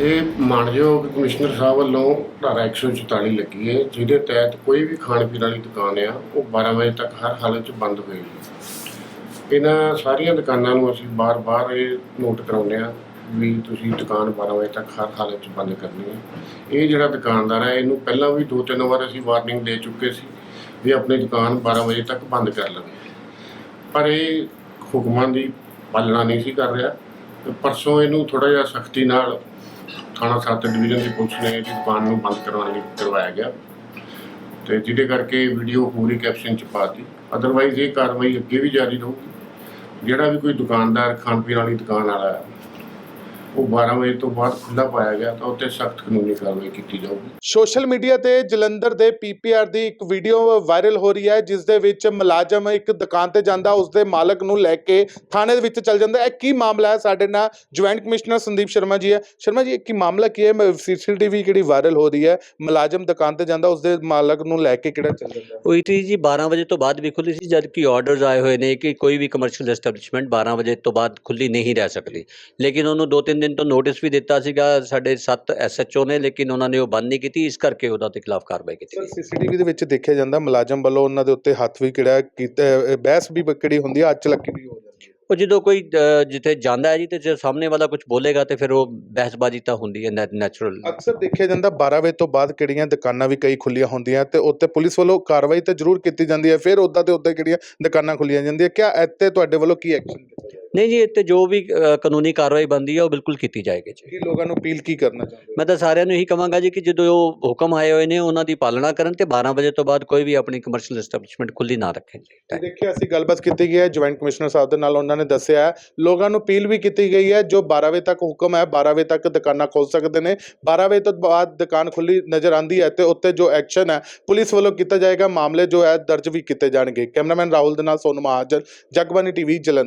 ਇਹ ਮਾਨਯੋਗ ਕਮਿਸ਼ਨਰ ਸਾਹਿਬ ਵੱਲੋਂ ਧਾਰਾ 144 ਲੱਗੀ ਹੈ, ਜਿਹਦੇ ਤਹਿਤ ਕੋਈ ਵੀ ਖਾਣ ਪੀਣ ਵਾਲੀ ਦੁਕਾਨ ਆ, ਉਹ 12 ਵਜੇ ਤੱਕ ਹਰ ਹਾਲਤ 'ਚ ਬੰਦ ਹੋਏਗੀ ਇਹਨਾਂ ਸਾਰੀਆਂ ਦੁਕਾਨਾਂ ਨੂੰ ਅਸੀਂ ਬਾਰ-ਬਾਰ ਇਹ ਨੋਟ ਕਰਾਉਂਦੇ ਆ ਵੀ ਤੁਸੀਂ ਦੁਕਾਨ 12 ਵਜੇ ਤੱਕ ਹਰ ਹਾਲਤ 'ਚ ਬੰਦ ਕਰਨੀ ਹੈ। ਇਹ ਜਿਹੜਾ ਦੁਕਾਨਦਾਰ ਹੈ, ਇਹਨੂੰ ਪਹਿਲਾਂ ਵੀ ਦੋ ਤਿੰਨ ਵਾਰ ਅਸੀਂ ਵਾਰਨਿੰਗ ਦੇ ਚੁੱਕੇ ਸੀ ਵੀ ਆਪਣੀ ਦੁਕਾਨ 12 ਵਜੇ ਤੱਕ ਬੰਦ ਕਰ ਲਵੇ। ਪਰ ਇਹ ਹੁਕਮਾਂ ਦੀ ਪਾਲਣਾ ਨਹੀਂ ਸੀ ਕਰ ਰਿਹਾ। ਪਰਸੋਂ ਇਹਨੂੰ ਥੋੜਾ ਜਿਹਾ ਸਖਤੀ ਨਾਲ ਥਾਣਾ ਸੱਤ ਡਿਵੀਜ਼ਨ ਦੀ ਪੁਲਿਸ ਨੇ ਇਹਦੀ ਦੁਕਾਨ ਨੂੰ ਬੰਦ ਕਰਵਾਉਣ ਲਈ ਕਰਵਾਇਆ ਗਿਆ। ਤੇ ਜਿਹਦੇ ਕਰਕੇ ਵੀਡੀਓ ਪੂਰੀ ਕੈਪਸ਼ਨ ਚ ਪਾਤੀ ਅਦਰਵਾਈਜ਼ ਇਹ ਕਾਰਵਾਈ ਅੱਗੇ ਵੀ ਜਾਰੀ ਰਹੂਗੀ। ਜਿਹੜਾ ਵੀ ਕੋਈ ਦੁਕਾਨਦਾਰ ਖਾਣ ਪੀਣ ਵਾਲੀ ਦੁਕਾਨ ਵਾਲਾ ਹੈ ਉਹ 12 ਵਜੇ ਤੋਂ ਬਾਅਦ ਖੁੱਲ੍ਹਾ ਪਾਇਆ ਗਿਆ ਤਾਂ ਉੱਤੇ ਸਖਤ ਕਾਨੂੰਨੀ ਕਾਰਵਾਈ ਕੀਤੀ ਜਾਊਗੀ। ਸੋਸ਼ਲ ਮੀਡੀਆ ਤੇ ਜਲੰਧਰ ਦੇ ਪੀਪੀਆਰ ਦੀ ਇੱਕ ਵੀਡੀਓ ਵਾਇਰਲ ਹੋ ਰਹੀ ਹੈ ਜਿਸ ਦੇ ਵਿੱਚ ਮੁਲਾਜ਼ਮ ਇੱਕ ਦੁਕਾਨ ਤੇ ਜਾਂਦਾ ਉਸ ਦੇ ਮਾਲਕ ਨੂੰ ਲੈ ਕੇ ਥਾਣੇ ਦੇ ਵਿੱਚ ਚੱਲ ਜਾਂਦਾ। ਹੈ ਇਹ ਕੀ ਮਾਮਲਾ ਹੈ? ਸਾਡੇ ਨਾਲ ਜੁਆਇੰਟ ਕਮਿਸ਼ਨਰ ਸੰਦੀਪ ਸ਼ਰਮਾ ਜੀ ਹੈ। ਸ਼ਰਮਾ ਜੀ ਇਹ ਕੀ ਮਾਮਲਾ ਕੀ ਹੈ? ਸੀਸੀਟੀਵੀ ਕਿਹੜੀ ਵਾਇਰਲ ਹੋ ਰਹੀ ਹੈ? ਮੁਲਾਜ਼ਮ ਦੁਕਾਨ ਤੇ ਜਾਂਦਾ ਉਸ ਦੇ ਮਾਲਕ ਨੂੰ ਲੈ ਕੇ ਕਿਹੜਾ ਚੱਲ ਜਾਂਦਾ? ਉਹ ਇਟਲੀ ਜੀ 12 ਵਜੇ ਤੋਂ ਬਾਅਦ ਵੀ ਖੁੱਲੀ ਸੀ ਜਦ ਕਿ ਆਰਡਰਸ ਆਏ ਹੋਏ ਨੇ ਕਿ ਕੋਈ ਵੀ ਕਮਰਸ਼ੀਅਲ ਐਸਟੈਬਲਿਸ਼ਮੈਂਟ 12 ਵਜੇ ਤੋਂ ਬਾਅਦ ਖੁੱਲੀ ਨਹੀਂ ਰਹਿ ਸਕਦੀ। ਲੇਕਿਨ ਉਹਨੂੰ ਦੋ ਤਿੰਨ ਦਿਨ ਤੋਂ ਨੋਟਿਸ ਵੀ ਦਿੱਤਾ ਸੀਗਾ ਸਾਡੇ 7 ਐਸਐਚਓ ਨੇ ਲੇਕਿਨ ਉਹਨਾਂ ਨੇ ਉਹ ਬੰਦ ਨਹੀਂ ਕੀਤੀ ਇਸ ਕਰਕੇ ਉਹਦਾ ਤੇ ਖਿਲਾਫ ਕਾਰਵਾਈ ਕੀਤੀ ਸਰ ਸੀਸੀਟੀਵੀ ਦੇ ਵਿੱਚ ਦੇਖਿਆ ਜਾਂਦਾ ਮੁਲਾਜ਼ਮ ਵੱਲੋਂ ਉਹਨਾਂ ਦੇ ਉੱਤੇ ਹੱਥ ਵੀ ਕਿਹੜਾ ਕੀਤਾ ਬਹਿਸ ਵੀ ਕਿਹੜੀ ਹੁੰਦੀ ਹੈ ਅੱਚ ਲੱਗੀ ਵੀ ਹੋ ਜਾਂਦੀ ਹੈ ਉਹ ਜਦੋਂ ਕੋਈ ਜਿੱਥੇ ਜਾਂਦਾ ਹੈ ਜੀ ਤੇ ਜੇ ਸਾਹਮਣੇ ਵਾਲਾ ਕੁਝ ਬੋਲੇਗਾ ਤੇ ਫਿਰ ਉਹ ਬਹਿਸਬਾਜ਼ੀ ਤਾਂ ਹੁੰਦੀ ਹੈ ਨੈਚੁਰਲ ਅਕਸਰ ਦੇਖਿਆ ਜਾਂਦਾ 12 ਵਜੇ ਤੋਂ ਬਾਅਦ ਕਿਹੜੀਆਂ ਦੁਕਾਨਾਂ ਵੀ ਕਈ ਖੁੱਲੀਆਂ ਹੁੰਦੀਆਂ ਤੇ ਉੱਤੇ ਪੁਲਿਸ ਵੱਲੋਂ ਕਾਰਵਾਈ ਤਾਂ ਜ਼ਰੂਰ ਕੀਤੀ ਜਾਂਦੀ ਹੈ ਫਿਰ ਉੱਦਾਂ ਤੇ ਉੱਦਾਂ ਕਿਹੜੀਆਂ ਦੁਕਾਨਾਂ ਖੁੱਲੀਆਂ ਜਾਂਦੀਆਂ। ਕਿਆ ਇੱਥੇ ਤੁਹਾਡੇ ਵੱਲੋਂ ਕੀ ਐਕਸ਼ਨ ਨਹੀਂ ਜੀ ਇੱਥੇ ਜੋ ਵੀ ਅ, ਕਾਨੂੰਨੀ ਕਾਰਵਾਈ ਬੰਦੀ ਹੈ ਉਹ ਬਿਲਕੁਲ ਕੀਤੀ ਜਾਏਗੀ ਜੀ। ਕੀ ਲੋਕਾਂ ਨੂੰ ਅਪੀਲ ਕੀ ਕਰਨਾ ਚਾਹੁੰਦੇ ਹੋ? ਮੈਂ ਤਾਂ ਸਾਰਿਆਂ ਨੂੰ ਇਹੀ ਕਹਾਂਗਾ ਜੀ ਕਿ ਜਦੋਂ ਉਹ ਹੁਕਮ ਆਏ ਹੋਏ ਨੇ ਉਹਨਾਂ ਦੀ ਪਾਲਣਾ ਕਰਨ ਤੇ 12 ਵਜੇ ਤੋਂ ਬਾਅਦ ਕੋਈ ਵੀ ਆਪਣੀ ਕਮਰਸ਼ੀਅਲ ਐਸਟੈਬਲਿਸ਼ਮੈਂਟ ਖੁੱਲੀ ਨਾ ਰੱਖੇ ਜੀ। ਤੇ ਦੇਖਿਆ ਅਸੀਂ ਗੱਲਬਾਤ ਕੀਤੀ ਗਈ ਹੈ ਜੁਆਇੰਟ ਕਮਿਸ਼ਨਰ ਸਾਹਿਬ ਦੇ ਨਾਲ ਉਹਨਾਂ ਨੇ ਦੱਸਿਆ ਹੈ, ਲੋਕਾਂ ਨੂੰ ਅਪੀਲ ਵੀ ਕੀਤੀ ਗਈ ਹੈ ਜੋ 12 ਵਜੇ ਤੱਕ ਹੁਕਮ ਹੈ 12 ਵਜੇ ਤੱਕ ਦੁਕਾਨਾਂ ਖੋਲ ਸਕਦੇ ਨੇ। 12 ਵਜੇ ਤੋਂ ਬਾਅਦ ਦੁਕਾਨ ਖੁੱਲੀ ਨਜ਼ਰ ਆਂਦੀ ਹੈ ਤੇ ਉੱਤੇ ਜੋ ਐਕਸ਼ਨ ਹੈ ਪੁਲਿਸ ਵੱਲੋਂ ਕੀਤਾ ਜਾਏਗਾ। ਮਾਮਲੇ ਜੋ ਹੈ ਦਰਜ ਵੀ ਕੀਤੇ ਜਾਣਗੇ। ਕੈਮਰਾਮੈਨ ਰਾਹੁਲ ਦੇ ਨਾਲ ਸੋਨੂ ਮਹਾਜਨ ਜਗਬਾਨੀ ਟੀਵੀ ਜਲੰਧਰ।